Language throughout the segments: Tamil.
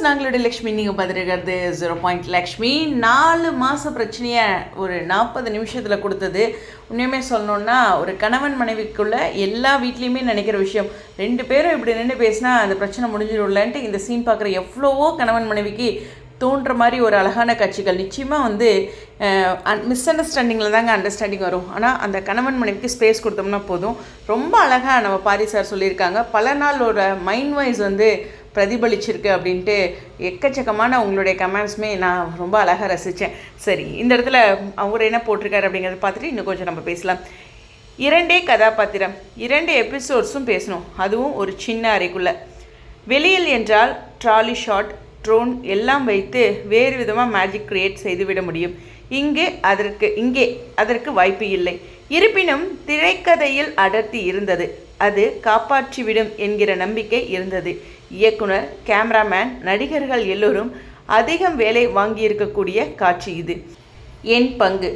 வியூவர்ஸ் நாங்களுடைய லக்ஷ்மி நீங்கள் பார்த்துருக்கிறது ஜீரோ பாயிண்ட் லக்ஷ்மி. நாலு மாத பிரச்சனையை ஒரு நாற்பது நிமிஷத்தில் கொடுத்தது. உண்மையுமே சொல்லணுன்னா ஒரு கணவன் மனைவிக்குள்ள எல்லா வீட்லேயுமே நினைக்கிற விஷயம். ரெண்டு பேரும் இப்படி நின்று பேசினா அந்த பிரச்சனை முடிஞ்சிடும்லன்ட்டு இந்த சீன் பார்க்குற எவ்வளவோ கணவன் மனைவிக்கு தோன்ற மாதிரி ஒரு அழகான காட்சிகள். நிச்சயமாக வந்து மிஸ் அண்டர்ஸ்டாண்டிங்கில் தாங்க அண்டர்ஸ்டாண்டிங் வரும். ஆனால் அந்த கணவன் மனைவிக்கு ஸ்பேஸ் கொடுத்தோம்னா போதும். ரொம்ப அழகாக நம்ம பாரி சார் சொல்லியிருக்காங்க. பல நாளோட மைண்ட் வைஸ் வந்து பிரதிபலிச்சிருக்கு அப்படின்ட்டு எக்கச்சக்கமான உங்களுடைய கமெண்ட்ஸுமே நான் ரொம்ப அழகாக ரசித்தேன் சரி இந்த இடத்துல அவர் என்ன போட்டிருக்காரு அப்படிங்கிறத பார்த்துட்டு இன்னும் கொஞ்சம் நம்ம பேசலாம். இரண்டே கதாபாத்திரம் இரண்டு எபிசோட்ஸும் பேசணும். அதுவும் ஒரு சின்ன அறைக்குள்ளே. வெளியில் என்றால் ட்ராலி ஷாட் ட்ரோன் எல்லாம் வைத்து வேறு விதமாக மேஜிக் கிரியேட் செய்துவிட முடியும். இங்கு அதற்கு இங்கே அதற்கு வாய்ப்பு இல்லை. இருப்பினும் திரைக்கதையில் அடர்த்தி இருந்தது. அது காப்பாற்றிவிடும் என்கிற நம்பிக்கை இருந்தது. இயக்குனர் கேமராமேன் நடிகர்கள் எல்லோரும் அதிகம் வேலை வாங்கியிருக்கக்கூடிய காட்சி இது. என் பங்கு.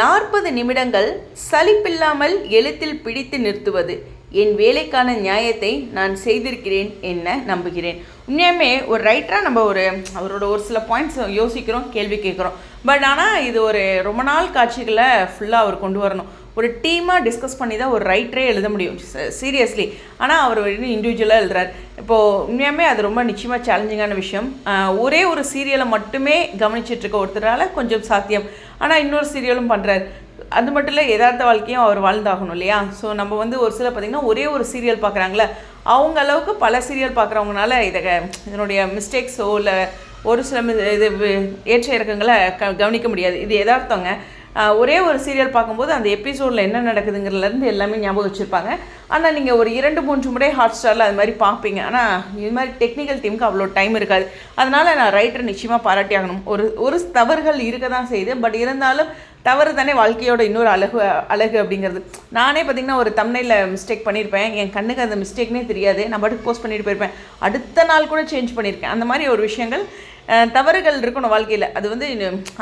நாற்பது நிமிடங்கள் சலிப்பில்லாமல் எழுத்தில் பிடித்து நிறுத்துவது. என் வேலைக்கான நியாயத்தை நான் செய்திருக்கிறேன் என்ன நம்புகிறேன். உண்மையுமே ஒரு ரைட்டராக நம்ம ஒரு அவரோட ஒரு சில பாயிண்ட்ஸ் யோசிக்கிறோம் கேள்வி கேட்குறோம். பட் ஆனால் இது ஒரு ரொம்ப நாள் காட்சிகளை ஃபுல்லாக அவர் கொண்டு வரணும். ஒரு டீமாக டிஸ்கஸ் பண்ணி தான் ஒரு ரைட்டரே எழுத முடியும். சீரியஸ்லி ஆனால் அவர் வந்து இண்டிவிஜுவலாக எழுதுறாரு. இப்போது உண்மையாமே அது ரொம்ப நிச்சயமாக சேலஞ்சிங்கான விஷயம். ஒரே ஒரு சீரியலை மட்டுமே கவனிச்சிட்ருக்க ஒருத்தரால் கொஞ்சம் சாத்தியம். ஆனால் இன்னொரு சீரியலும் பண்ணுறாரு அது மட்டும் இல்லை யதார்த்த வாழ்க்கையும் அவர் வாழ்ந்தாகணும் இல்லையா? ஸோ நம்ம வந்து ஒரு சில பார்த்திங்கன்னா ஒரே ஒரு சீரியல் பார்க்குறாங்களே அவங்க அளவுக்கு பல சீரியல் பார்க்குறவங்கனால இதை இதனுடைய மிஸ்டேக்ஸோ இல்லை ஒரு சில இது ஏற்ற இறக்கங்களை க கவனிக்க முடியாது. இது எதார்த்தவங்க ஒரே ஒரு சீரியல் பார்க்கும்போது அந்த எபிசோடில் என்ன நடக்குதுங்கிறதுலேருந்து எல்லாமே ஞாபகம் வச்சுருப்பாங்க. ஆனால் நீங்கள் ஒரு இரண்டு மூன்று முறை ஹாட் ஸ்டாரில் அது மாதிரி பார்ப்பீங்க ஆனால் இது மாதிரி டெக்னிக்கல் டீமுக்கு அவ்வளோ டைம் இருக்காது. அதனால் நான் ரைட்டர் நிச்சயமாக பாராட்டி ஆகணும். ஒரு ஒரு தவறுகள் இருக்க தான் செய்யுது. பட் இருந்தாலும் தவறு தானே வாழ்க்கையோட இன்னொரு அழகு அழகு அப்படிங்கிறது. நானே பார்த்தீங்கன்னா ஒரு தம்னையில் மிஸ்டேக் பண்ணியிருப்பேன் என் கண்ணுக்கு அந்த மிஸ்டேக்னே தெரியாது. நான் பாட்டுக்கு போஸ்ட் பண்ணிட்டு போயிருப்பேன். அடுத்த நாள் கூட சேஞ்ச் பண்ணியிருக்கேன் அந்த மாதிரி ஒரு விஷயங்கள் தவறுகள் இருக்கணும் வாழ்க்கையில். அது வந்து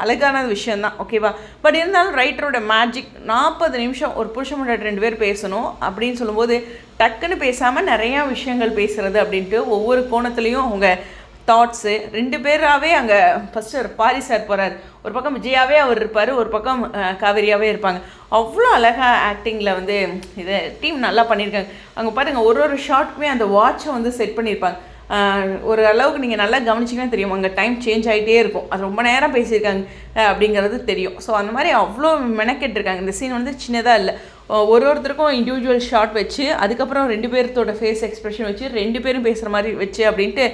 அழகான விஷயந்தான் ஓகேவா பட் இருந்தாலும் ரைட்டரோட மேஜிக் நாற்பது நிமிஷம் ஒரு புருஷன் ரெண்டு பேர் பேசணும் அப்படின்னு சொல்லும்போது டக்குன்னு பேசாமல் நிறையா விஷயங்கள் பேசுகிறது அப்படின்ட்டு ஒவ்வொரு கோணத்துலேயும் அவங்க தாட்ஸு ரெண்டு பேராகவே அங்கே ஃபஸ்ட்டு பாரி சார் போகிறார் ஒரு பக்கம் விஜயாவே அவர் இருப்பார் ஒரு பக்கம் காவேரியாகவே காவேரியாவே இருப்பாங்க. அவ்வளோ அழகாக ஆக்டிங்கில் வந்து இதை டீம் நல்லா பண்ணியிருக்காங்க அங்கே பாருங்கள் ஒரு ஒரு ஷார்ட்டுமே அந்த வாட்சை வந்து செட் பண்ணியிருப்பாங்க ஒரு அளவுக்கு நீங்கள் நல்லா கவனிச்சிங்கன்னா தெரியும். அங்கே டைம் சேஞ்ச் ஆகிட்டே இருக்கும். அது ரொம்ப நேரம் பேசியிருக்காங்க அப்படிங்கிறது தெரியும். ஸோ அந்த மாதிரி அவ்வளோ மெனக்கெட்டிருக்காங்க. இந்த சீன் வந்து சின்னதாக இல்லை. ஒரு ஒருத்தருக்கும் இண்டிவிஜுவல் ஷாட் வச்சு அதுக்கப்புறம் ரெண்டு பேர்த்தோட ஃபேஸ் எக்ஸ்பிரஷன் வச்சு ரெண்டு பேரும் பேசுகிற மாதிரி வச்சு அப்படின்ட்டு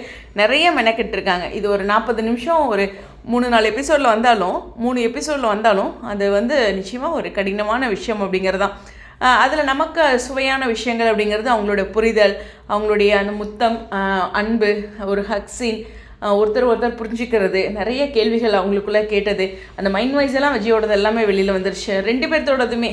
நிறைய மெனக்கெட்டிருக்காங்க. இது ஒரு நாற்பது நிமிஷம் ஒரு மூணு நாலு எபிசோடில் வந்தாலும் மூணு எபிசோடில் வந்தாலும் அது வந்து நிச்சயமாக ஒரு கடினமான விஷயம் அப்படிங்கிறது தான் அதில் நமக்கு சுவையான விஷயங்கள் அப்படிங்கிறது அவங்களோட புரிதல் அவங்களுடைய அந்த முத்தம் அன்பு ஒரு ஹக்ஸின் ஒருத்தர் ஒருத்தர் புரிஞ்சுக்கிறது நிறைய கேள்விகள் அவங்களுக்குள்ளே கேட்டது. அந்த மைண்ட் வைஸ் எல்லாம் விஜயோடது எல்லாமே வெளியில் வந்துருச்சு. ரெண்டு பேர்த்தோடதுமே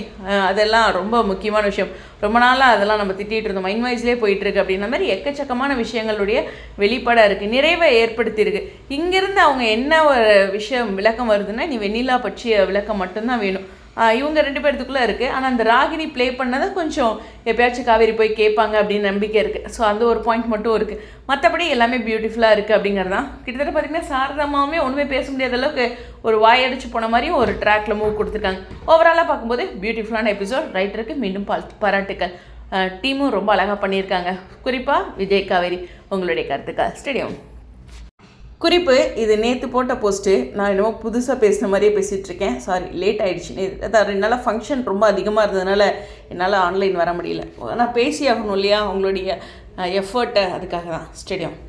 அதெல்லாம் ரொம்ப முக்கியமான விஷயம். ரொம்ப நாளாக அதெல்லாம் நம்ம திட்டிகிட்டு இருந்தோம். மைண்ட் வைஸ்லேயே போயிட்டுருக்கு அப்படின்ற மாதிரி எக்கச்சக்கமான விஷயங்களுடைய வெளிப்பாடாக இருக்குது நிறைவை ஏற்படுத்தியிருக்கு இங்கேருந்து அவங்க என்ன ஒரு விஷயம் விளக்கம் வருதுன்னா நீ வெண்ணிலா பற்றிய விளக்கம் மட்டும்தான் வேணும். இவங்க ரெண்டு பேர்த்துக்குள்ளே இருக்குது ஆனால் அந்த ராகினி ப்ளே பண்ணதை கொஞ்சம் எப்பயாச்சும் காவேரி போய் கேட்பாங்க அப்படின்னு நம்பிக்கை இருக்குது ஸோ அந்த ஒரு பாயிண்ட் மட்டும் இருக்குது மற்றபடி எல்லாமே பியூட்டிஃபுல்லாக இருக்குது அப்படிங்கிறது தான் கிட்டத்தட்ட பார்த்திங்கன்னா சாரதாமாவுமே ஒன்றுமே பேச முடியாத அளவுக்கு ஒரு வாயடிச்சு போன மாதிரியும் ஒரு ட்ராக்ல மூவ் கொடுத்துருக்காங்க. ஓவராலாக பார்க்கும்போது பியூட்டிஃபுல்லான எபிசோட் ரைட்டருக்கு மீண்டும் பாராட்டுக்கள். டீமும் ரொம்ப அழகாக பண்ணியிருக்காங்க. குறிப்பாக விஜய் காவேரி உங்களுடைய கருத்துக்கள். ஸ்டேடியம் குறிப்பு இது நேற்று போட்ட போஸ்ட்டு. நான் என்னமோ புதுசாக பேசுன மாதிரியே பேசிகிட்டு இருக்கேன். சாரி லேட் ஆகிடுச்சு நேத்து- அதான் ரெண்டு நாளாக ஃபங்க்ஷன் ரொம்ப அதிகமாக இருந்ததுனால என்னால் ஆன்லைன் வர முடியல. நான் பேசி ஆகணும் இல்லையா? உங்களுடைய எஃபர்ட்டை அதுக்காக தான் ஸ்டேடியம்